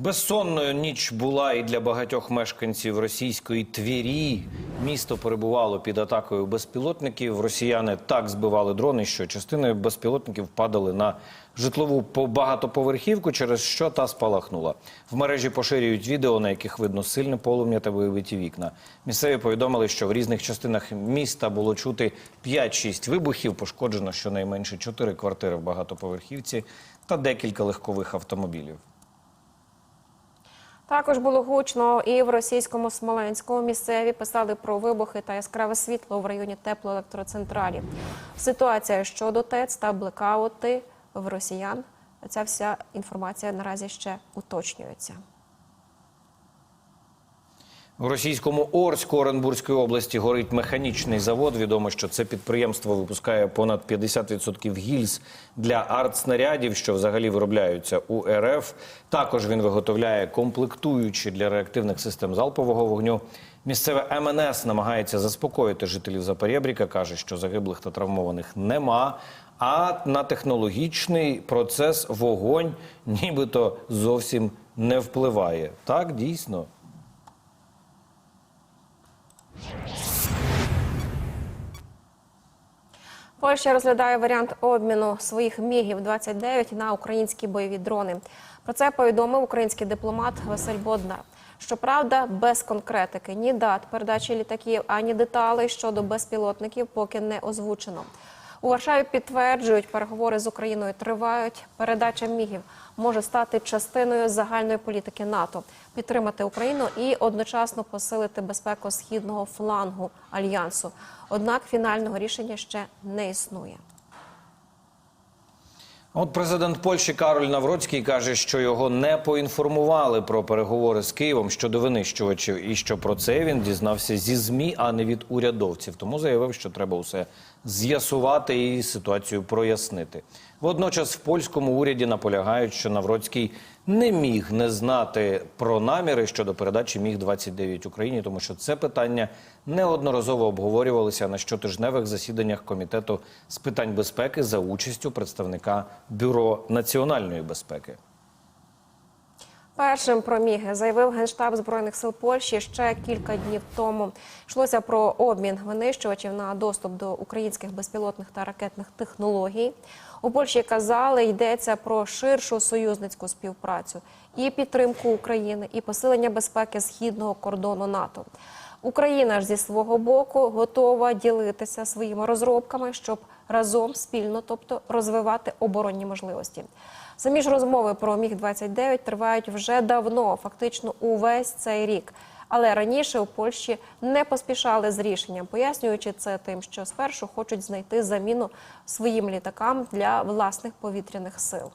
Безсонною ніч була і для багатьох мешканців російської Твірі. Місто перебувало під атакою безпілотників. Росіяни так збивали дрони, що частини безпілотників падали на житлову по- багатоповерхівку, через що та спалахнула. В мережі поширюють відео, на яких видно сильне полум'я та вибиті вікна. Місцеві повідомили, що в різних частинах міста було чути 5-6 вибухів. Пошкоджено щонайменше 4 квартири в багатоповерхівці та декілька легкових автомобілів. Також було гучно і в російському Смоленську. Місцеві писали про вибухи та яскраве світло в районі теплоелектроцентралі. Ситуація щодо ТЕЦ та блекаути в росіян. Ця вся інформація наразі ще уточнюється. У російському Орську Оренбурзької області горить механічний завод. Відомо, що це підприємство випускає понад 50% гільз для артснарядів, що взагалі виробляються у РФ. Також він виготовляє комплектуючі для реактивних систем залпового вогню. Місцеве МНС намагається заспокоїти жителів Запорєбріка. каже, що загиблих та травмованих нема. А на технологічний процес вогонь нібито зовсім не впливає. Так дійсно. Польща розглядає варіант обміну своїх мігів 29 на українські бойові дрони. Про це повідомив український дипломат Василь Боднар. Щоправда, без конкретики ні дат передачі літаків, ані деталей щодо безпілотників поки не озвучено. У Варшаві підтверджують, переговори з Україною тривають. Передача мігів може стати частиною загальної політики НАТО, підтримати Україну і одночасно посилити безпеку східного флангу альянсу. Однак фінального рішення ще не існує. От президент Польщі Кароль Навроцький каже, що його не поінформували про переговори з Києвом щодо винищувачів, і що про це він дізнався зі змі, а не від урядовців. Тому заявив, що треба усе з'ясувати і ситуацію прояснити. Водночас в польському уряді наполягають, що Навроцький не міг не знати про наміри щодо передачі міг 29 Україні, тому що це питання неодноразово обговорювалося на щотижневих засіданнях комітету з питань безпеки за участю представника бюро національної безпеки. Першим про міги заявив генштаб збройних сил Польщі ще кілька днів тому. Йшлося про обмін винищувачів на доступ до українських безпілотних та ракетних технологій. У Польщі казали, йдеться про ширшу союзницьку співпрацю і підтримку України, і посилення безпеки східного кордону НАТО. Україна ж зі свого боку готова ділитися своїми розробками, щоб разом спільно, тобто розвивати оборонні можливості. Самі ж розмови про міг 29 тривають вже давно, фактично увесь цей рік. Але раніше у Польщі не поспішали з рішенням, пояснюючи це тим, що спершу хочуть знайти заміну своїм літакам для власних повітряних сил.